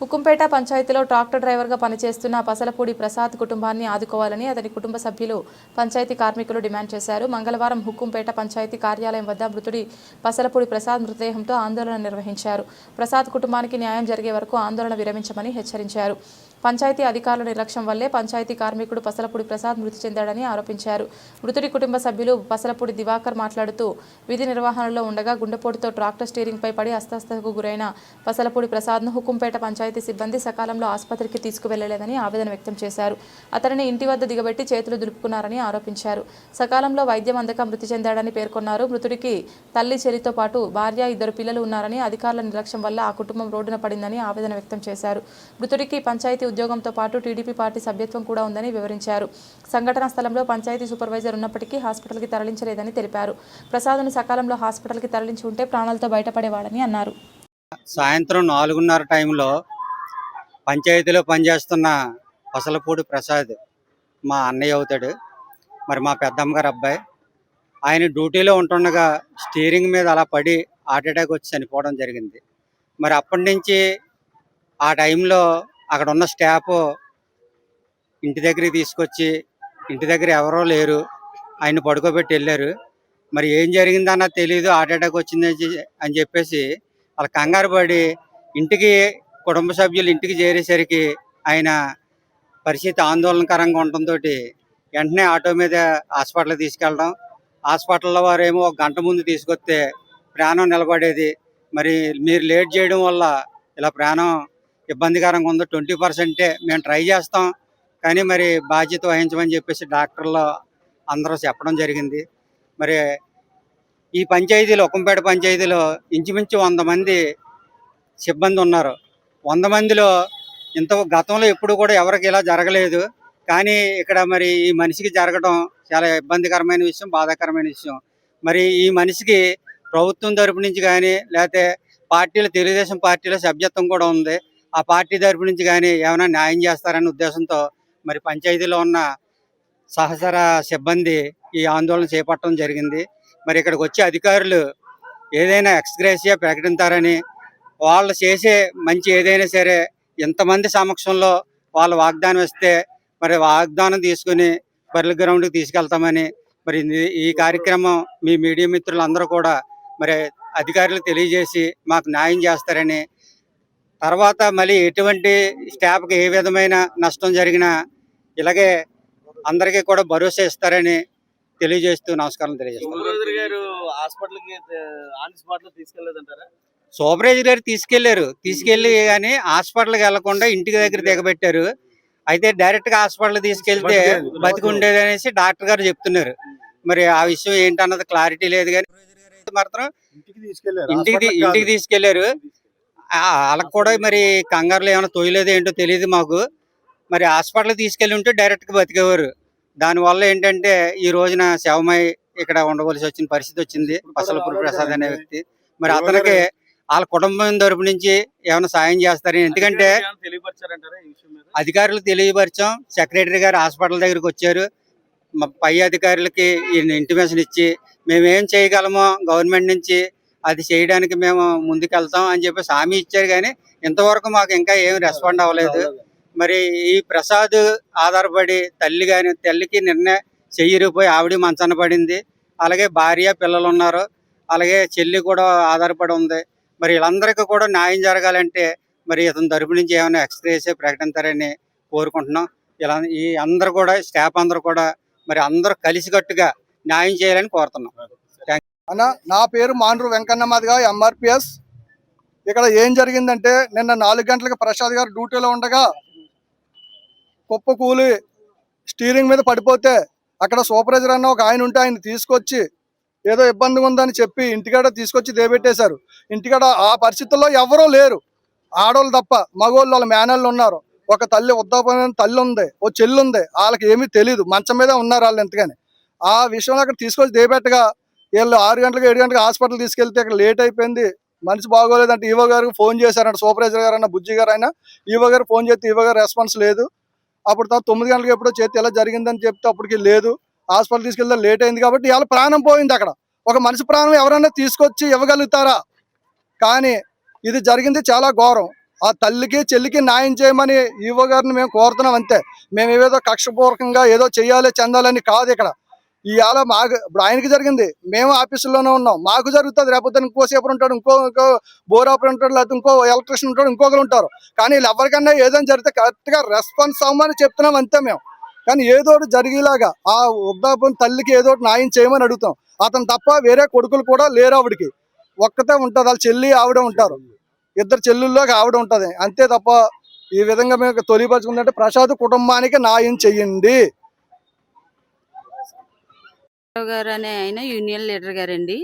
హుకుంపేట పంచాయతీలో ట్రాక్టర్ డ్రైవర్గా పనిచేస్తున్న పసలపూడి ప్రసాద్ కుటుంబాన్ని ఆదుకోవాలని అతని కుటుంబ సభ్యులు పంచాయతీ కార్మికులు డిమాండ్ చేశారు. మంగళవారం హుకుంపేట పంచాయతీ కార్యాలయం వద్ద మృతుడి పసలపూడి ప్రసాద్ మృతదేహంతో ఆందోళన నిర్వహించారు. ప్రసాద్ కుటుంబానికి న్యాయం జరిగే వరకు ఆందోళన విరమించమని హెచ్చరించారు. పంచాయతీ అధికారుల నిర్లక్ష్యం వల్లే పంచాయతీ కార్మికుడు పసలపూడి ప్రసాద్ మృతి చెందాడని ఆరోపించారు. మృతుడి కుటుంబ సభ్యులు పసలపూడి దివాకర్ మాట్లాడుతూ విధి నిర్వహణలో ఉండగా గుండెపోటుతో ట్రాక్టర్ స్టీరింగ్పై పడి అస్వస్థతకు గురైన పసలపూడి ప్రసాద్ను హుకుంపేట పంచాయతీ సిబ్బంది సకాలంలో ఆసుపత్రికి తీసుకువెళ్ళలేదని ఆవేదన వ్యక్తం చేశారు. అతనిని ఇంటి వద్ద దిగబెట్టి చేతులు దులుపుకున్నారని ఆరోపించారు. సకాలంలో వైద్యం అందక మృతి చెందాడని పేర్కొన్నారు. మృతుడికి తల్లి చెల్లితో పాటు భార్య ఇద్దరు పిల్లలు ఉన్నారని అధికారుల నిర్లక్ష్యం వల్ల ఆ కుటుంబం రోడ్డున పడిందని ఆవేదన వ్యక్తం చేశారు. మృతుడికి పంచాయతీ ఉద్యోగంతో పాటు టీడీపీ పార్టీ సభ్యత్వం కూడా ఉందని వివరించారు. సంఘటనా స్థలంలో పంచాయతీ సూపర్వైజర్ ఉన్నప్పటికీ హాస్పిటల్కి తరలించలేదని తెలిపారు. ప్రసాద్ను సకాలంలో హాస్పిటల్కి తరలించి ఉంటే ప్రాణాలతో బయటపడేవాడని అన్నారు. సాయంత్రం నాలుగున్నర టైంలో పంచాయతీలో పనిచేస్తున్న పసలపూడి ప్రసాద్ మా అన్నయ్య అవుతాడు. మరి మా పెద్దమ్మ గారు అబ్బాయి. ఆయన డ్యూటీలో ఉంటుండగా స్టీరింగ్ మీద అలా పడి హార్ట్ అటాక్ వచ్చి చనిపోవడం జరిగింది. మరి అప్పటి నుంచి ఆ టైంలో అక్కడ ఉన్న స్టాఫ్ ఇంటి దగ్గరికి తీసుకొచ్చి ఇంటి దగ్గర ఎవరో లేరు. ఆయన పడుకోబెట్టి వెళ్ళారు. మరి ఏం జరిగిందన్న తెలియదు హార్ట్ అటాక్ వచ్చింది అని అని చెప్పేసి వాళ్ళ కంగారు పడి ఇంటికి కుటుంబ సభ్యులు ఇంటికి చేరేసరికి ఆయన పరిస్థితి ఆందోళనకరంగా ఉండటంతో వెంటనే ఆటో మీద హాస్పిటల్ తీసుకెళ్ళడం. హాస్పిటల్లో వారేమో ఒక గంట ముందు తీసుకొస్తే ప్రాణం నిలబడేది. మరి మీరు లేట్ చేయడం వల్ల ఇలా ప్రాణం ఇబ్బందికరంగా ఉందో ట్వంటీ పర్సెంటే మేము ట్రై చేస్తాం. కానీ మరి బాధ్యత వహించమని చెప్పేసి డాక్టర్లు అందరూ చెప్పడం జరిగింది. మరి ఈ పంచాయతీలో ఒకంపేట పంచాయతీలో ఇంచుమించు వంద మంది సిబ్బంది ఉన్నారు. వంద మందిలో ఇంత గతంలో ఎప్పుడు కూడా ఎవరికి ఇలా జరగలేదు. కానీ ఇక్కడ మరి ఈ మనిషికి జరగడం చాలా ఇబ్బందికరమైన విషయం బాధాకరమైన విషయం. మరి ఈ మనిషికి ప్రభుత్వం తరపు నుంచి కానీ లేకపోతే పార్టీలో తెలుగుదేశం పార్టీలో సభ్యత్వం కూడా ఉంది. ఆ పార్టీ తరపు నుంచి కానీ ఏమైనా న్యాయం చేస్తారనే ఉద్దేశంతో మరి పంచాయతీలో ఉన్న సహచర సిబ్బంది ఈ ఆందోళన చేపట్టడం జరిగింది. మరి ఇక్కడికి వచ్చే అధికారులు ఏదైనా ఎక్స్గ్రేసియా ప్రకటించారని వాళ్ళు చేసే మంచి ఏదైనా సరే ఇంతమంది సమక్షంలో వాళ్ళు వాగ్దానం ఇస్తే మరి వాగ్దానం తీసుకుని బర్రెల గ్రౌండ్కి తీసుకెళ్తామని మరి ఈ కార్యక్రమం మీ మీడియా మిత్రులందరూ కూడా మరి అధికారులు తెలియజేసి మాకు న్యాయం చేస్తారని తర్వాత మళ్ళీ ఎటువంటి స్టాఫ్కి ఏ విధమైన నష్టం జరిగినా ఇలాగే అందరికీ కూడా భరోసా ఇస్తారని తెలియజేస్తూ నమస్కారం తెలియజేస్తాను గారు ఆన్ స్పాట్లో సూపర్వైజర్ గారు తీసుకెళ్ళారు. తీసుకెళ్ళి కానీ హాస్పిటల్కి వెళ్ళకుండా ఇంటికి దగ్గర దిగబెట్టారు. అయితే డైరెక్ట్గా హాస్పిటల్ తీసుకెళ్తే బతికి ఉండేది అనేసి డాక్టర్ గారు చెప్తున్నారు. మరి ఆ విషయం ఏంటన్నది క్లారిటీ లేదు కానీ మాత్రం ఇంటికి ఇంటికి తీసుకెళ్ళారు. వాళ్ళకి కూడా మరి కంగారులో ఏమైనా తోయలేదు ఏంటో తెలియదు మాకు. మరి హాస్పిటల్ తీసుకెళ్ళి ఉంటే డైరెక్ట్గా బతికేవారు. దానివల్ల ఏంటంటే ఈ రోజున శవమై ఇక్కడ ఉండవలసి వచ్చిన పరిస్థితి వచ్చింది. పసలపూరి ప్రసాద్ అనే వ్యక్తి. మరి అతనికి వాళ్ళ కుటుంబం తరపు నుంచి ఏమైనా సాయం చేస్తారని ఎందుకంటే అధికారులకు తెలియపరిచాం. సెక్రటరీ గారు హాస్పిటల్ దగ్గరికి వచ్చారు. మా పై అధికారులకి ఇంటిమేషన్ ఇచ్చి మేము ఏం చేయగలమో గవర్నమెంట్ నుంచి అది చేయడానికి మేము ముందుకెళ్తాం అని చెప్పేసి హామీ ఇచ్చారు. కానీ ఇంతవరకు మాకు ఇంకా ఏం రెస్పాండ్ అవ్వలేదు. మరి ఈ ప్రసాద్ ఆధారపడి తల్లి కానీ తల్లికి నిన్నే చెయ్యిరిపోయి ఆవిడ మంచాన పడింది. అలాగే భార్య పిల్లలు ఉన్నారు అలాగే చెల్లి కూడా ఆధారపడి ఉంది. మరి వీళ్ళందరికీ కూడా న్యాయం జరగాలంటే మరి ఇతని తరపు నుంచి ఏమైనా ఎక్స్ప్రెస్ ప్రకటించారని కోరుకుంటున్నాం. ఇలా ఈ అందరు కూడా స్టాఫ్ అందరూ కూడా మరి అందరూ కలిసికట్టుగా న్యాయం చేయాలని కోరుతున్నాం. అన్న నా పేరు మాండ్రు వెంకన్నమాదిగా ఎంఆర్పిఎస్ ఇక్కడ ఏం జరిగిందంటే నిన్న నాలుగు గంటలకు ప్రసాద్ గారు డ్యూటీలో ఉండగా కుప్ప కూలి స్టీరింగ్ మీద పడిపోతే అక్కడ సూపర్వైజర్ అన్న ఒక ఆయన ఉంటే ఆయన తీసుకొచ్చి ఏదో ఇబ్బంది ఉందని చెప్పి ఇంటికాడ తీసుకొచ్చి దేబెట్టేశారు. ఇంటికాడ ఆ పరిస్థితుల్లో ఎవరూ లేరు. ఆడవాళ్ళు తప్ప మగవాళ్ళు వాళ్ళ మేనళ్ళు ఉన్నారు. ఒక తల్లి వృద్ధాపమైన తల్లి ఉంది ఓ చెల్లి ఉంది వాళ్ళకి ఏమీ తెలియదు మంచం మీద ఉన్నారు వాళ్ళు ఎంతగానే. ఆ విషయంలో అక్కడ తీసుకొచ్చి దేబెట్టగా వీళ్ళు ఆరు గంటలకు ఏడు గంటలకు హాస్పిటల్ తీసుకెళ్తే అక్కడ లేట్ అయిపోయింది. మనిషి బాగోలేదంటే ఈవో గారికి ఫోన్ చేశారంట సూపర్వైజర్ గారు అన్న బుజ్జి గారు అయినా ఈవో గారు ఫోన్ చేస్తే ఈవో గారు రెస్పాన్స్ లేదు. అప్పుడు తర్వాత తొమ్మిది గంటలకు ఎప్పుడో చేస్తే ఎలా జరిగిందని చెప్తే అప్పటికి లేదు. హాస్పిటల్ తీసుకెళ్తే లేట్ అయింది కాబట్టి ఇవాళ ప్రాణం పోయింది అక్కడ. ఒక మనిషి ప్రాణం ఎవరైనా తీసుకొచ్చి ఇవ్వగలుగుతారా? కానీ ఇది జరిగింది చాలా ఘోరం. ఆ తల్లికి చెల్లికి న్యాయం చేయమని ఈవో గారిని మేము కోరుతున్నాం అంతే. మేము ఏదో కక్షపూర్వకంగా ఏదో చెయ్యాలి చెందాలని కాదు ఇక్కడ. ఇవాళ మాకు ఇప్పుడు ఆయనకి జరిగింది. మేము ఆఫీసులోనే ఉన్నాం. మాకు జరుగుతుంది. రేపొద్దు ఇంకోసేపు ఉంటాడు ఇంకో ఇంకో బోర్ ఆపరేటర్ ఉంటాడు లేకపోతే ఇంకో ఎలక్ట్రిషియన్ ఉంటాడు ఇంకొకరు ఉంటారు. కానీ వీళ్ళు ఎవరికన్నా ఏదైనా జరిగితే కరెక్ట్గా రెస్పాన్స్ అవ్వమని చెప్తున్నాం అంతే మేము. కానీ ఏదో ఒకటి జరిగేలాగా ఆ వృద్ధాపం తల్లికి ఏదో ఒకటి న్యాయం చేయమని అడుగుతాం. అతను తప్ప వేరే కొడుకులు కూడా లేరు ఆవిడకి. ఒక్కతే ఉంటుంది వాళ్ళ చెల్లి ఆవిడ ఉంటారు. ఇద్దరు చెల్లుల్లోకి ఆవిడ ఉంటుంది. అంతే తప్ప ఈ విధంగా మేము తొలిపరుచుకుందంటే ప్రసాద్ కుటుంబానికి న్యాయం చెయ్యండి గారు అనే ఆయన యూనియన్ లీడర్ గారండి.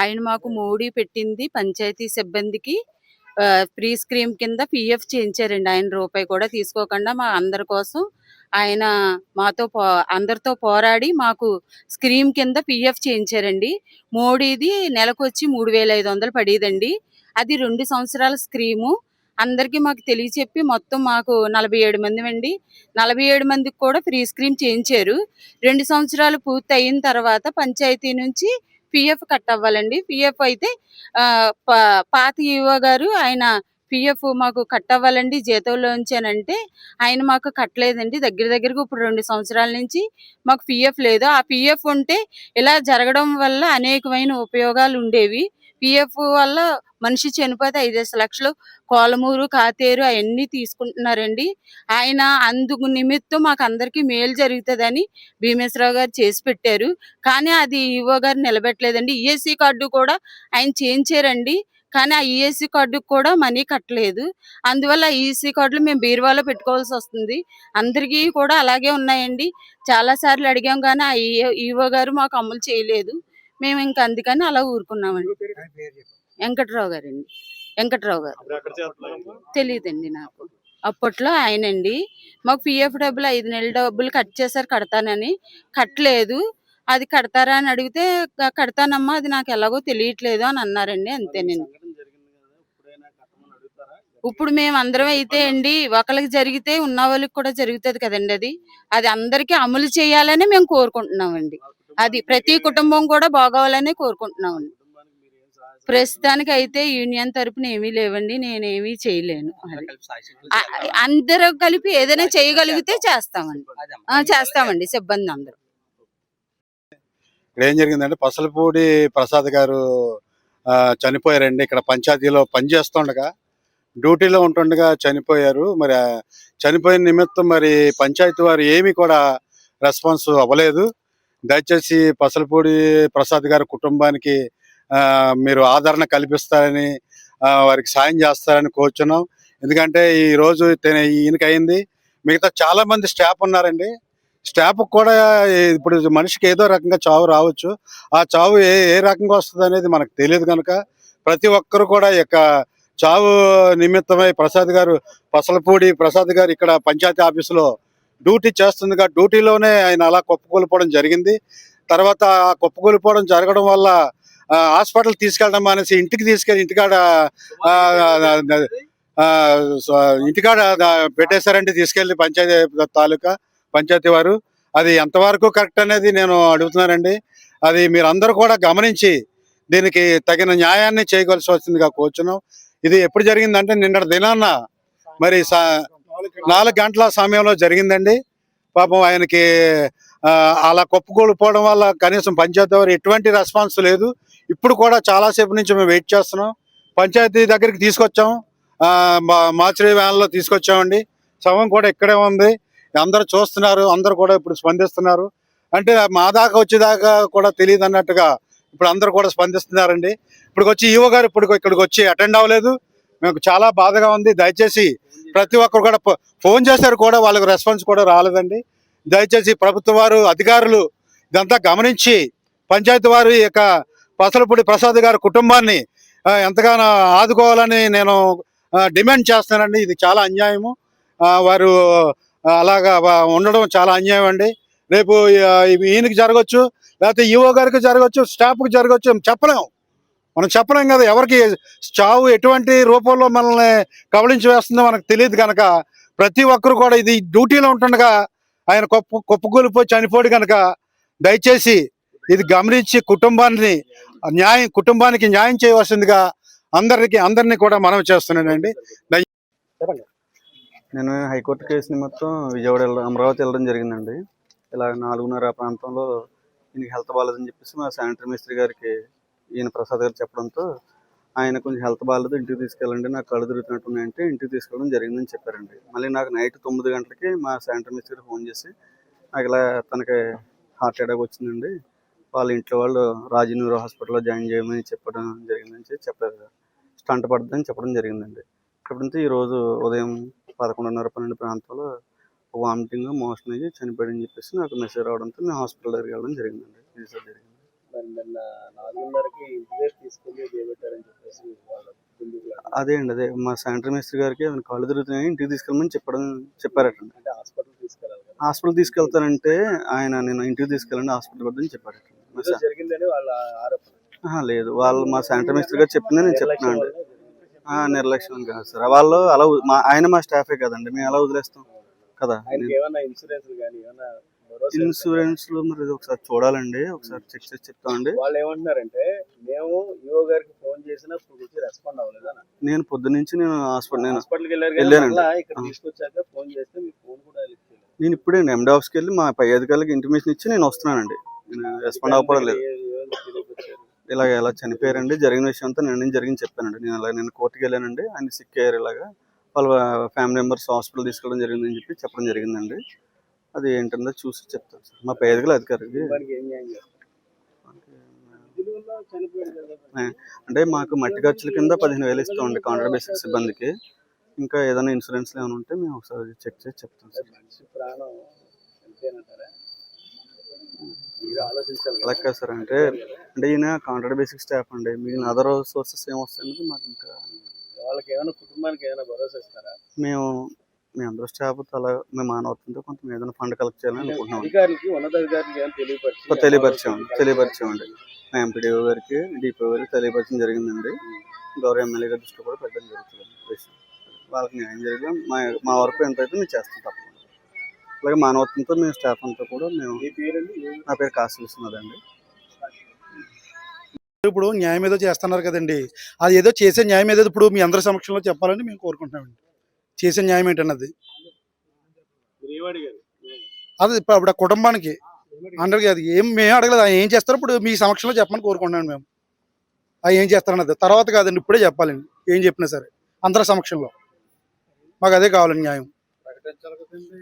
ఆయన మాకు మోడీ పెట్టింది పంచాయతీ సిబ్బందికి ప్రీ ఫ్రీ స్క్రీమ్ కింద పిఎఫ్ చేయించారండి. ఆయన రూపాయి కూడా తీసుకోకుండా మా అందరి కోసం ఆయన మాతో పో అందరితో పోరాడి మాకు స్క్రీమ్ కింద పిఎఫ్ చేయించారండి. మోడీది నెలకొచ్చి మూడు వేల ఐదు వందలు పడేదండి. అది రెండు సంవత్సరాల స్క్రీము. అందరికీ మాకు తెలియచెప్పి మొత్తం మాకు నలభై ఏడు మంది అండి నలభై ఏడు మందికి కూడా ఫ్రీ స్క్రీమ్ చేయించారు. రెండు సంవత్సరాలు పూర్తి అయిన తర్వాత పంచాయతీ నుంచి పిఎఫ్ కట్ అవ్వాలండి పిఎఫ్ అయితే పా- పాత ఈవో గారు ఆయన పిఎఫ్ మాకు కట్ అవ్వాలండి జీతంలోంచానంటే ఆయన మాకు కట్టలేదండి. దగ్గర దగ్గరకు ఇప్పుడు రెండు సంవత్సరాల నుంచి మాకు పిఎఫ్ లేదు. ఆ పిఎఫ్ ఉంటే ఇలా జరగడం వల్ల అనేకమైన ఉపయోగాలు ఉండేవి. పిఎఫ్ వల్ల మనిషి చనిపోతే ఐదేసి లక్షలు కోలమూరు కాతేరు అవన్నీ తీసుకుంటున్నారండి. ఆయన అందుకు నిమిత్తం మాకు అందరికీ మేలు జరుగుతుందని భీమేశ్వరరావు గారు చేసి పెట్టారు. కానీ అది ఈవో గారు నిలబెట్టలేదండి. ఈఎస్సీ కార్డు కూడా ఆయన చేయించారండి. కానీ ఆ ఈఎస్సీ కార్డు కూడా మనీ కట్టలేదు. అందువల్ల ఈఎస్సీ కార్డులు మేము బీరువాలో పెట్టుకోవాల్సి వస్తుంది. అందరికీ కూడా అలాగే ఉన్నాయండి. చాలా సార్లు అడిగాం కానీ ఆ ఈవో గారు మాకు అమలు చేయలేదు. మేము ఇంకా అందుకని అలా ఊరుకున్నామండి. వెంకట్రావు గారండి. వెంకట్రావు గారు. తెలియదండి నాకు. అప్పట్లో ఆయనండి. మాకు పిఎఫ్ డబ్బులు ఐదు నెలల డబ్బులు కట్ చేశారు కడతానని. కట్టలేదు. అది కడతారా అని అడిగితే "క- కడతానమ్మా. అది నాకు ఎలాగో తెలియట్లేదు అని అన్నారండి. అంతేనండి సంఘటన జరిగింది కదా ఇప్పుడైనా కట్టమని అడుగుతారా ఇప్పుడు మేము అందరం అయితే అండి ఒకరికి జరిగితే ఉన్న వాళ్ళకి కూడా జరుగుతుంది కదండి అది. అది అందరికీ అమలు చేయాలని మేము కోరుకుంటున్నామండి. అది ప్రతి కుటుంబం కూడా బాగోవాలని కోరుకుంటున్నామండి. ప్రస్తుతానికి అయితే యూనియన్ తరపున ఏమీ లేవండి నేనేమీ చేయలేను. అందరూ కలిపి ఏదైనా చేయగలిగితే చేస్తామండి. చేస్తామండి సిబ్బంది అందరూ. ఇక్కడ ఏం జరిగిందంటే పసలపూడి ప్రసాద్ గారు ఆ, చనిపోయారండి. ఇక్కడ పంచాయతీలో పనిచేస్తుండగా డ్యూటీలో ఉంటుండగా చనిపోయారు. మరి చనిపోయిన నిమిత్తం మరి పంచాయతీ వారు ఏమీ కూడా రెస్పాన్స్ అవ్వలేదు. దయచేసి పసలపూడి ప్రసాద్ గారి కుటుంబానికి మీరు ఆదరణ కల్పిస్తారని వారికి సాయం చేస్తారని కోరుచున్నాం. ఎందుకంటే ఈరోజు రోజు ఈయనకి అయింది. మిగతా చాలా మంది స్టాఫ్ ఉన్నారండి. స్టాఫ్ కూడా ఇప్పుడు మనిషికి ఏదో రకంగా చావు రావచ్చు. ఆ చావు ఏ ఏ రకంగా వస్తుంది అనేది మనకు తెలియదు కనుక ప్రతి ఒక్కరు కూడా ఈ యొక్క చావు నిమిత్తమై ప్రసాద్ గారు పసలపూడి ప్రసాద్ గారు ఇక్కడ పంచాయతీ ఆఫీసులో డ్యూటీ చేస్తుందిగా డ్యూటీలోనే ఆయన అలా కుప్పకూలిపోవడం జరిగింది. తర్వాత ఆ కుప్పకూలిపోవడం జరగడం వల్ల హాస్పిటల్ తీసుకెళ్ళడం అనేసి ఇంటికి తీసుకెళ్ళి ఇంటికాడ ఇంటికాడ పెట్టేశారంటే తీసుకెళ్ళి పంచాయతీ తాలూకా పంచాయతీ వారు. అది ఎంతవరకు కరెక్ట్ అనేది నేను అడుగుతున్నానండి. అది మీరు అందరూ కూడా గమనించి దీనికి తగిన న్యాయాన్ని చేయవలసి వస్తుందిగా కూర్చున్నాం. ఇది ఎప్పుడు జరిగిందంటే నిన్నటి దినాన్న మరి సా- నాలుగు గంటల సమయంలో జరిగిందండి. పాపం ఆయనకి అలా కుప్పకూలిపోవడం వల్ల కనీసం పంచాయతీ వారు ఎటువంటి రెస్పాన్స్ లేదు. ఇప్పుడు కూడా చాలాసేపు నుంచి మేము వెయిట్ చేస్తున్నాం. పంచాయతీ దగ్గరికి తీసుకొచ్చాం. ఆ, మా- వ్యాన్లో తీసుకొచ్చామండి. శవం కూడా ఇక్కడే ఉంది. అందరూ చూస్తున్నారు. అందరూ కూడా ఇప్పుడు స్పందిస్తున్నారు. అంటే మా దాకా వచ్చేదాకా కూడా తెలియదు అన్నట్టుగా ఇప్పుడు అందరూ కూడా స్పందిస్తున్నారండి. ఇప్పుడు వచ్చి ఈవో గారు ఇప్పుడు ఇక్కడికి వచ్చి అటెండ్ అవ్వలేదు. మీకు చాలా బాధగా ఉంది. దయచేసి ప్రతి ఒక్కరు కూడా ఫోన్ చేశారు కూడా వాళ్ళకి రెస్పాన్స్ కూడా రాలేదండి. దయచేసి ప్రభుత్వ వారు అధికారులు ఇదంతా గమనించి పంచాయతీ వారు ఈ యొక్క పసలపూడి ప్రసాద్ గారి కుటుంబాన్ని ఎంతగానో ఆదుకోవాలని నేను డిమాండ్ చేస్తున్నానండి. ఇది చాలా అన్యాయము. వారు అలాగా ఉండడం చాలా అన్యాయం అండి రేపు ఈయనకి జరగచ్చు లేకపోతే ఈఓ గారికి జరగచ్చు స్టాఫ్కి జరగచ్చు చెప్పలేము మనం చెప్పలేం కదా ఎవరికి చావు ఎటువంటి రూపంలో మనల్ని కబళించి వేస్తుందో మనకు తెలియదు కనుక ప్రతి ఒక్కరు కూడా ఇది డ్యూటీలో ఉంటుండగా ఆయన కుప్ప కుప్పకూలిపోయి చనిపోడు కనుక దయచేసి ఇది గమనించి కుటుంబాన్ని న్యాయం కుటుంబానికి న్యాయం చేయవలసిందిగా అందరికి అందరినీ కూడా మనం చేస్తున్నానండి. నేను హైకోర్టు కేసు నిమిత్తం విజయవాడ అమరావతి వెళ్ళడం జరిగిందండి. ఇలా నాలుగున్నర ఆ ప్రాంతంలో ఈయనకి హెల్త్ బాగాలేదని చెప్పేసి మా శానిటరీ మిస్త్రి గారికి ఈయన ప్రసాద్ గారు చెప్పడంతో ఆయన కొంచెం హెల్త్ బాగాలేదు ఇంటికి తీసుకెళ్ళండి నాకు కళ్ళు తిరుగుతున్నట్టున్నాయంటే ఇంటికి తీసుకెళ్ళడం జరిగిందని చెప్పారండి. మళ్ళీ నాకు నైట్ తొమ్మిది గంటలకి మా శానిటరీ మిస్త్రి ఫోన్ చేసి నాకు ఇలా తనకి హార్ట్ అటాక్ వచ్చిందండి వాళ్ళ ఇంట్లో వాళ్ళు రాజనూరు హాస్పిటల్లో జాయిన్ చేయమని చెప్పడం జరిగిందని చెప్పి చెప్పారు. స్టంట్ పడుతుందని చెప్పడం జరిగిందండి. ఇప్పుడంతా ఈరోజు ఉదయం పదకొండున్నర పన్నెండు ప్రాంతంలో వామిటింగ్ మోషన్ అయ్యి చనిపోయాడని చెప్పేసి నాకు మెసేజ్ రావడంతో నేను హాస్పిటల్ దగ్గరికి వెళ్ళడం జరిగిందండి. ఇది సార్ జరిగింది. మరి నిన్న నాలుగున్నరకి తీసుకెళ్ళి చెప్పేసి అదే అండి అదే. మా శానిటరీ మినిస్టర్ గారికి కాళ్ళు తిరుగుతున్నాయి? ఇంటికి తీసుకెళ్ళమని చెప్పడం చెప్పారటండి. అంటే హాస్పిటల్ తీసుకెళ్ళాలి హాస్పిటల్ తీసుకెళ్తానంటే ఆయన నేను ఇంటికి తీసుకెళ్ళండి హాస్పిటల్ వద్దని చెప్పారట జరిగిందని వాళ్ళ ఆరోపణ. లేదు. వాళ్ళు మా శానిటరీ మినిస్టర్ గారు చెప్పింది నేను చెప్తున్నాను అండి నిర్లక్ష్యం కాదు సార్. వాళ్ళు అలా ఆయన మా స్టాఫే కదండి. మేము ఎలా వదిలేస్తాం? కదా. ఇన్సూరెన్స్లో మరి ఒకసారి చూడాలండి. ఒకసారి చెక్ చేసి చెప్తామండి. వాళ్ళు ఏమంటున్నారంటే మేము ఈఓ గారికి ఫోన్ చేసినా రెస్పాండ్ అవ్వలేదు నేను పొద్దునుంచి నేను హాస్పిటల్ నేను హాస్పిటల్కి ఇక్కడ. తీసుకొచ్చాక ఫోన్ చేస్తే మీ ఫోన్ కూడా నేను ఇప్పుడే ఎండి ఆఫీస్కి వెళ్ళి మా పై అధికారులకు ఇంటిమేషన్ ఇచ్చి నేను వస్తున్నానండి. నేను రెస్పాండ్ అవ్వలేదు ఏ- ఏమని తెలియపరిచారు? ఇలా ఎలా చనిపోయారండి. జరిగిన విషయం అంతా నేను జరిగింది చెప్పానండి. నేను అలా నేను కోర్టుకి వెళ్ళానండి. ఆయన సిక్ అయ్యారు ఇలాగా. వాళ్ళ ఫ్యామిలీ మెంబర్స్ హాస్పిటల్ తీసుకెళ్ళడం జరిగిందని చెప్పి చెప్పడం జరిగిందండి. అది ఏంటందో చూసి చెప్తాను సార్. మా పేదగల అధికారికి. అంటే మాకు మట్టి ఖర్చుల కింద పదిహేను వేలు ఇస్తామండి కాంట్రాక్ట్ బేసిక్ సిబ్బందికి. ఇంకా ఏదైనా ఇన్సూరెన్స్ ఏమైనా ఉంటే మేము ఒకసారి చెక్ చేసి చెప్తాం సార్. అలా కాదు సార్. అంటే అంటే ఈయన కాంట్రాక్ట్ బేసిక్ స్టాఫ్ అండి. మిగిలిన అదర్ సోర్సెస్ ఏమొస్తాయన్నది మాకు ఇంకా వాళ్ళకి ఏమైనా కుటుంబానికి ఏమైనా భరోసా ఇస్తారా? మేము మీ అందరూ స్టాఫ్ అలా మేము మానవత్వంతో కొంత ఏదైనా ఫండ్ కలెక్ట్ చేయాలని అనుకుంటున్నాం. అధికారులకి ఉన్నతాధికారులకి ఏమైనా తెలియపరిచి తెలియపరిచామండి తెలియపరిచామండి. మా ఎంపీడీఓ గారికి డిపిఓ గారికి తెలియపరచడం జరిగిందండి. గౌరవ ఎమ్మెల్యే గారి దృష్టిలో కూడా పెట్టడం జరుగుతుంది. విషయం. వాళ్ళకి న్యాయం జరిగిన మా మా వరకు ఎంత అయితే మేము చేస్తాం తప్పకుండా. అలాగే మానవత్వంతో మేము స్టాఫ్ అంతా కూడా మేము నా పేరు విశ్వనాథ్ అండి. ఇప్పుడు న్యాయం ఏదో చేస్తున్నారు కదండి. అది ఏదో చేసే న్యాయం ఏదో ఇప్పుడు మీ అందరి సమక్షంలో చెప్పాలని మేము కోరుకుంటున్నామండి. చేసే న్యాయం ఏంటన్నది? మీరు ఏమడిగారు అది ఇప్పుడు అప్పుడు ఆ కుటుంబానికి అందరికి అది ఏం మేము అడగలేదు. ఆయన ఏం చేస్తారో ఇప్పుడు మీ సమక్షంలో చెప్పమని కోరుకుంటున్నాను మేము. అది ఏం చేస్తారన్నది. తర్వాత కాదండి ఇప్పుడే చెప్పాలండి. ఏం చెప్పినా సరే అందరి సమక్షంలో. మాకు అదే కావాలండి న్యాయం. ప్రకటించాలి కదండి.